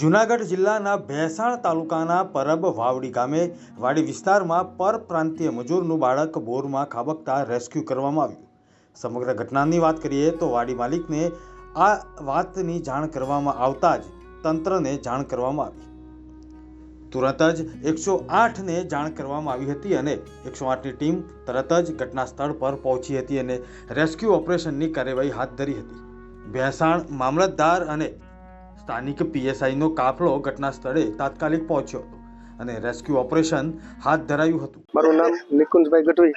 જૂનાગઢ જિલ્લાના ભેંસાણ તાલુકાના પરબ વાવડી ગામે વાડી વિસ્તારમાં પરપ્રાંતીય મજૂરનું બાળક બોરમાં ખાબકતા રેસ્ક્યુ કરવામાં આવ્યું. સમગ્ર ઘટનાની વાત કરીએ તો વાડી માલિકને આ વાતની જાણ કરવામાં આવતા જ તંત્રને જાણ કરવામાં આવી. તુરંત જ એકસો આઠને જાણ કરવામાં આવી હતી અને એકસો આઠની ટીમ તરત જ ઘટના સ્થળ પર પહોંચી હતી અને રેસ્ક્યુ ઓપરેશનની કાર્યવાહી હાથ ધરી હતી. ભેંસાણ મામલતદાર અને સ્થાનિક પીએસઆઈનો કાફલો ઘટના સ્થળે તાત્કાલિક પહોંચ્યો હતો અને રેસ્ક્યુ ઓપરેશન હાથ ધરાયું હતું. મારું નામ નિકુંજભાઈ ગઢવી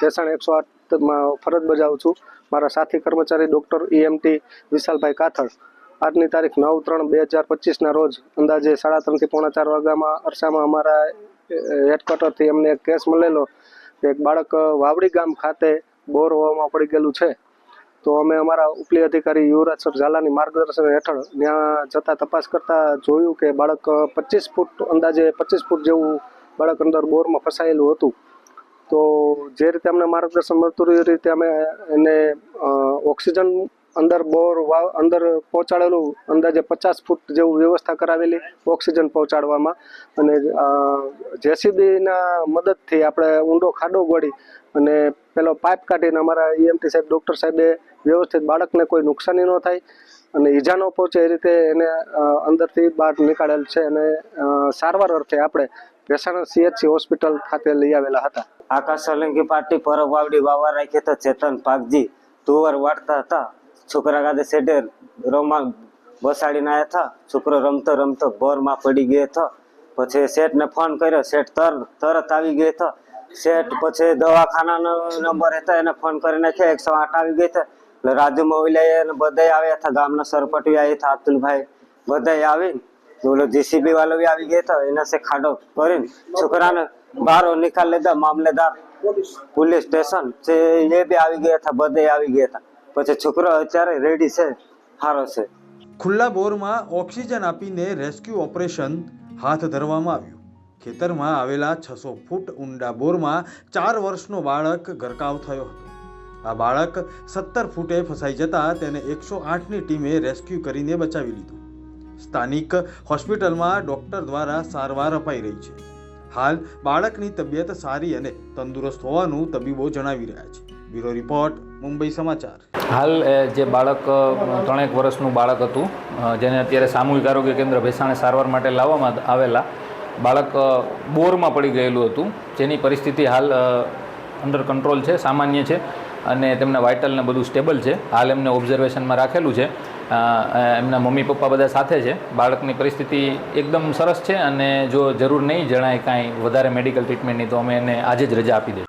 દેસાણ એકસો આઠમાં ફરજ બજાવું છું. મારા સાથી કર્મચારી ડૉક્ટર ઈએમટી વિશાલભાઈ કાથળ આજની તારીખ નવ ત્રણ બે હજાર પચીસના રોજ અંદાજે સાડા ત્રણથી પોણા ચાર વાગ્યામાં અરસામાં અમારા હેડક્વાર્ટરથી અમને એક કેસ મળેલો એક બાળક વાવડી ગામ ખાતે બોર હોવામાં પડી ગયેલું છે. તો અમે અમારા ઉપલી અધિકારી યુવરાજ સર ઝાલાની માર્ગદર્શન હેઠળ ત્યાં જતા તપાસ કરતાં જોયું કે બાળક પચીસ ફૂટ અંદાજે પચીસ ફૂટ જેવું બાળક અંદર બોરમાં ફસાયેલું હતું. તો જે રીતે અમને માર્ગદર્શન મળતું રહ્યું એ રીતે અમે એને ઓક્સિજન અંદર બોર વાવ અંદર પહોંચાડેલું અંદાજે પચાસ ફૂટ જેવું વ્યવસ્થા કરાવેલી ઓક્સિજન પહોંચાડવામાં. અને જેસીબીના મદદથી આપણે ઊંડો ખાડો ગોળી અને પેલો પાઇપ કાઢીને અમારા ઈએમટી સાહેબ, ડૉક્ટર સાહેબે વ્યવસ્થિત બાળકને કોઈ નુકસાની ન થાય અને ઈજા ન પહોંચે એ રીતે એને અંદરથી બહાર નીકાળેલ છે અને સારવાર અર્થે આપણે ભેસાણા સીએચસી હોસ્પિટલ ખાતે લઈ આવેલા હતા. આકાશ સોલંકી પાર્ટી, પરબ વાવડી વાવા રાખી તો ચેતન, પાકજી, તુવર વાળતા હતા. છોકરા કાદે સેટે રમવા બસાડીને આવ્યા હતા છોકરો રમતો રમતો બોરમાં પડી ગયો હતો પછી શેઠને ફોન કર્યો. શેઠ તર, તરત આવી ગયો હતો શેઠ પછી દવાખાનાનો નંબર હતા, એને ફોન કરી નાખ્યો. એકસો આઠ આવી ગઈ હતા એટલે રાજુ અને બધાય આવ્યા હતા ગામના સરપટી આવ્યા હતા અતુલભાઈ. બધાય આવીને ઓલો જીસીબી વાળો બી આવી ગયા હતા એના સે ખાડો કરીને છોકરાને બહાર નિકાલ લીધા. મામલેદાર પોલીસ સ્ટેશન એ બી આવી ગયા હતા બધે આવી ગયા હતા પછી છોકરો અત્યારે રેડી છે. સારો છે. ખુલ્લા બોરમાં ઓક્સિજન આપીને રેસ્ક્યુ ઓપરેશન હાથ ધરવામાં આવ્યું. ખેતરમાં આવેલા છસો ફૂટ ઊંડા બોરમાં ચાર વર્ષનો બાળક ગરકાવ થયો હતો. આ બાળક સત્તર ફૂટે ફસાઈ જતા તેને એકસો આઠની ટીમે રેસ્ક્યુ કરીને બચાવી લીધું. સ્થાનિક હોસ્પિટલમાં ડૉક્ટર દ્વારા સારવાર અપાઈ રહી છે. હાલ બાળકની તબિયત સારી અને તંદુરસ્ત હોવાનું તબીબો જણાવી રહ્યા છે. બ્યુરો રિપોર્ટ, મુંબઈ સમાચાર. હાલ જે બાળક ત્રણેક વર્ષનું બાળક હતું જેને અત્યારે સામૂહિક આરોગ્ય કેન્દ્ર ભેસાણે સારવાર માટે લાવવામાં આવેલા. બાળક બોરમાં પડી ગયેલું હતું. જેની પરિસ્થિતિ હાલ અંડર કંટ્રોલ છે, સામાન્ય છે, અને તેમના વાઇટલ ને બધું સ્ટેબલ છે. હાલ એમને ઓબ્ઝર્વેશનમાં રાખેલું છે. એમના મમ્મી પપ્પા બધા સાથે છે. બાળકની પરિસ્થિતિ એકદમ સરસ છે, અને જો જરૂર નહીં જણાય કાંઈ વધારે મેડિકલ ટ્રીટમેન્ટની તો અમે એને આજે જ રજા આપી દઈશું.